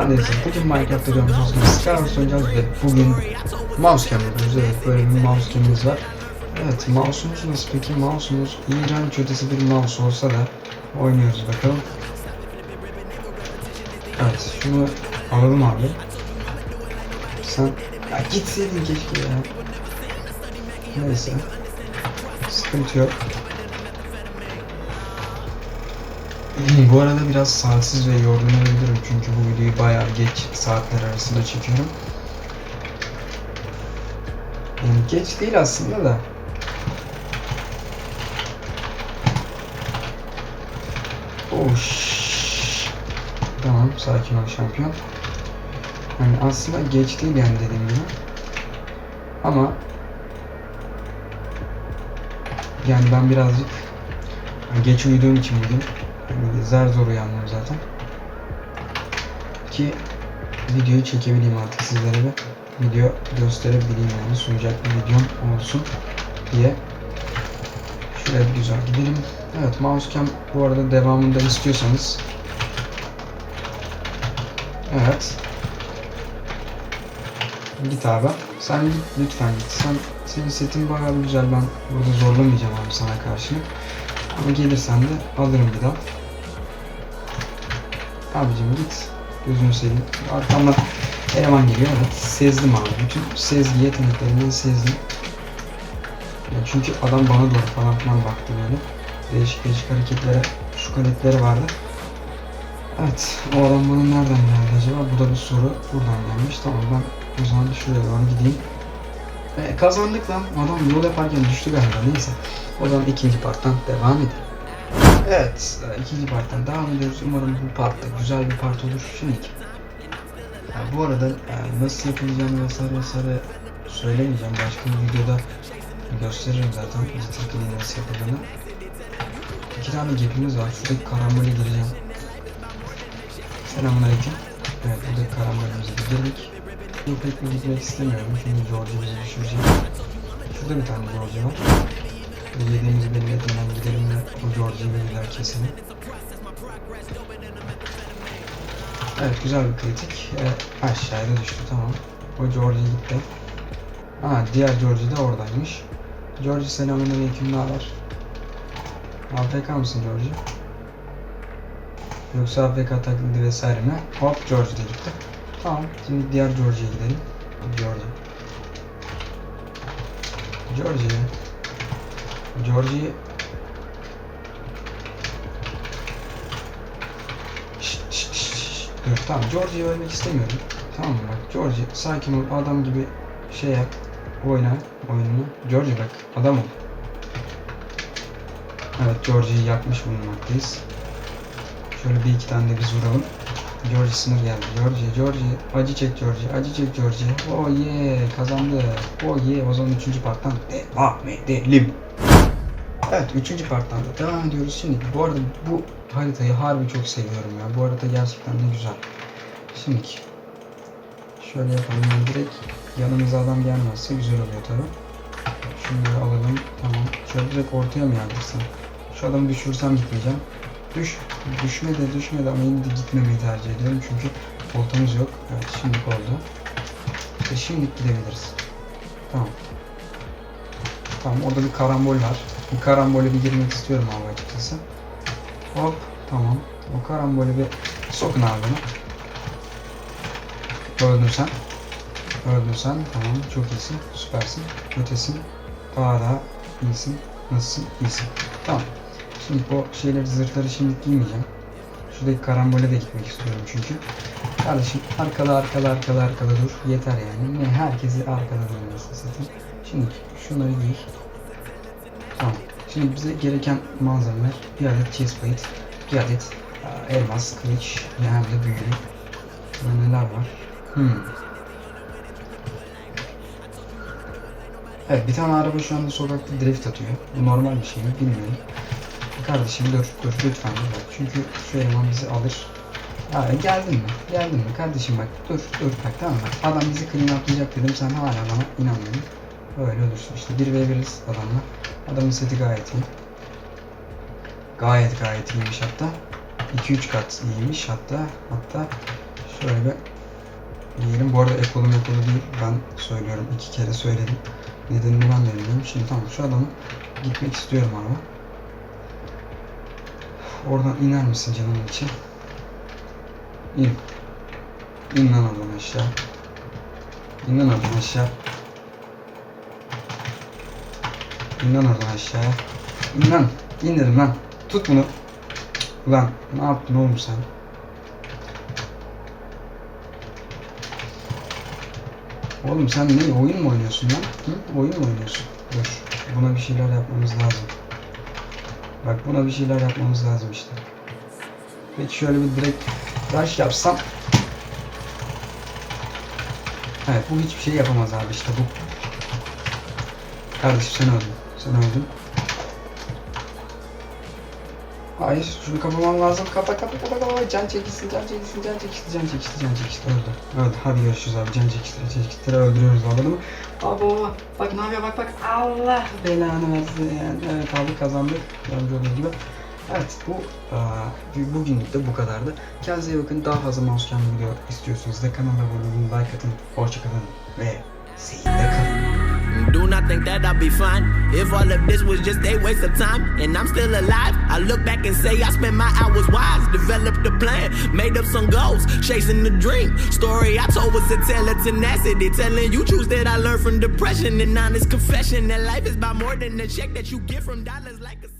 Ben de size bugün Minecraft'ta gördüğünüz gibi Skywars oynayacağız ve bugün mouse cam. Evet böyle bir mouse camimiz var. Evet mouse'umuz nasıl peki? Mouse'umuz iğrenç ötesi bir mouse olsa da oynuyoruz bakalım. Evet şunu alalım abi. Sen ya gitseydin keşke ya. Neyse. Sıkıntı yok. Bu arada biraz saatsiz ve yorgun olabilirim çünkü bu videoyu bayağı geç saatler arasında çekiyorum. Yani geç değil aslında da. Oh, şşş. Tamam sakin ol şampiyon. Yani aslında geç değil yani dediğim gibi. Ama yani ben birazcık geç uyuduğum için bugün zar zor uyandım zaten. Ki videoyu çekebileyim artık sizlere bir video gösterebileyim yani sunacak bir videom olsun diye. Şöyle bir güzel gidelim. Evet mouse cam bu arada devamında istiyorsanız Evet. Git abi. Sen git lütfen git. Sen senin setin bayağı güzel. Ben burada zorlamayacağım abi sana karşı. Ama gelirsen de alırım bir daha. Abicim git. Gözünü seveyim. Arkamdan eleman geliyor. Evet. Sezdim abi. Bütün sezgi yeteneklerini sezdim. Ya çünkü adam bana doğru falan filan baktı böyle. Değişik değişik hareketlere, şu hareketleri vardı. Evet, o adam bana nereden geldi acaba? Bu da bir soru. Buradan gelmiş. Tamam ben o zaman şuraya doğru gideyim. E, kazandık lan. Adam yol yaparken düştü galiba. Neyse. O zaman ikinci parttan devam edelim. Evet, ikinci parttan devam ediyoruz. Umarım bu part da güzel bir part olur. Şimdi bu arada e, nasıl yapılacağını vesaire vesaire söylemeyeceğim. Başka bir videoda gösteririm zaten. Jitter nasıl yapıldığını. İki tane gapimiz var. Şuradaki karambole gireceğim. Selamünaleyküm. Evet, buradaki karambolümüze de girdik. Bu pek bir gitmek istemiyorum çünkü George bizi düşürecek. Şurada bir tane George var. Gidelim ve o George'yi bir güzel keselim. Evet, güzel bir kritik. E, aşağıya düştü, tamam. O George gitti. Aa, diğer George de oradaymış. George selamünaleyküm, ne haber? AFK mısın George? Yoksa AFK taklidi vesaire mi? Hop George de gitti. Tamam. Şimdi diğer George'ya gidelim. George. George. Şşt. Dur tamam George'yi ölmek istemiyorum. Tamam mı bak George sakin ol adam gibi şey yap. Oyna oyununu. George bak adam ol. Evet George'yi yakmış bulunmaktayız. Şöyle bir iki tane de biz vuralım. George sınır geldi. George, George, acı çek George, acı çek George. Oh yeah, kazandı. Oh yeah, o zaman üçüncü parttan devam edelim. Evet, üçüncü parttan da devam ediyoruz. Şimdi bu arada bu haritayı harbi çok seviyorum ya. Bu harita gerçekten de güzel. Şimdi şöyle yapalım. Yani direkt yanımıza adam gelmezse güzel oluyor tabi. Şunları alalım. Tamam. Şöyle direkt ortaya mı yerdirsem? Şu adamı düşürsem gitmeyeceğim. Düş. Düşme de düşme de ama yine de gitmemeyi tercih ediyorum çünkü voltamız yok. Evet şimdi oldu. Ve şimdi gidebiliriz. Tamam. Tamam orada bir karambol var. Bir karambole bir girmek istiyorum abi açıkçası. Hop tamam. O karambole bir sokun abi beni. Öldün sen. Öldün sen. Tamam çok iyisin. Süpersin. Ötesin. Daha daha iyisin. Nasılsın? İyisin. Tamam. Şimdi bu şeyleri zırhları şimdi giymeyeceğim. Şuradaki karambole de gitmek istiyorum çünkü. Kardeşim arkada arkada arkada arkada dur. Yeter yani. Ne herkesi arkada durmasın zaten. Şimdi şunları giy. Tamam. Şimdi bize gereken malzemeler bir adet chestplate, bir adet aa, elmas, kılıç ve hem de büyülü. Burada neler var? Hmm. Evet bir tane araba şu anda sokakta drift atıyor. Bu normal bir şey mi bilmiyorum. Kardeşim dur dur lütfen dur bak. Çünkü şu eleman bizi alır. Ya geldin mi? Geldin mi? Kardeşim bak dur dur bak tamam mı? Adam bizi clean atlayacak dedim sen hala bana inanmıyorsun. Böyle olursun işte 1v1'iz adamla. Adamın seti gayet iyi. Gayet gayet iyiymiş hatta. 2-3 kat iyiymiş hatta. Hatta Şöyle bir yiyelim. Bu arada ekolu ekolu değil. Ben söylüyorum. iki kere söyledim. Nedenini ben de bilmiyorum. Şimdi tamam şu adamı gitmek istiyorum abi. Oradan iner misin canım için? İn. İn lan oradan aşağı. İn lan oradan aşağı. İn lan oradan aşağıya. İn lan. Lan. Tut bunu. Ulan ne yaptın oğlum sen? Oğlum sen ne oyun mu oynuyorsun lan? Hı? Oyun mu oynuyorsun? Dur. Buna bir şeyler yapmamız lazım. Bak buna bir şeyler yapmamız lazım işte. Peki şöyle bir direkt rush yapsam. Evet bu hiçbir şey yapamaz abi işte bu. Kardeşim sen öldün. Sen öldün. Hayır şunu kapamam lazım. Kapa kapa kapa kapa. Can çekilsin can çekilsin can çekilsin can çekilsin can çekilsin. Öldü. Öldü. Hadi görüşürüz abi. Can çekilsin can çekilsin. Öldürüyoruz anladın mı? Baba bak ne yapıyor bak bak. Allah belanı versin yani. Evet abi kazandık. Görmüş olduğunuz gibi. Evet bu aa, bugünlük de bu kadardı. Kendinize iyi bakın. Daha fazla mouse video istiyorsanız da kanala abone olun, like atın. Hoşçakalın ve seyirde kalın. Do not think that I'll be fine if all of this was just a waste of time and I'm still alive. I look back and say I spent my hours wise, developed a plan, made up some goals, chasing the dream. Story I told was a tale of tenacity, telling you truths that I learned from depression and honest confession that life is about more than the check that you get from dollars like a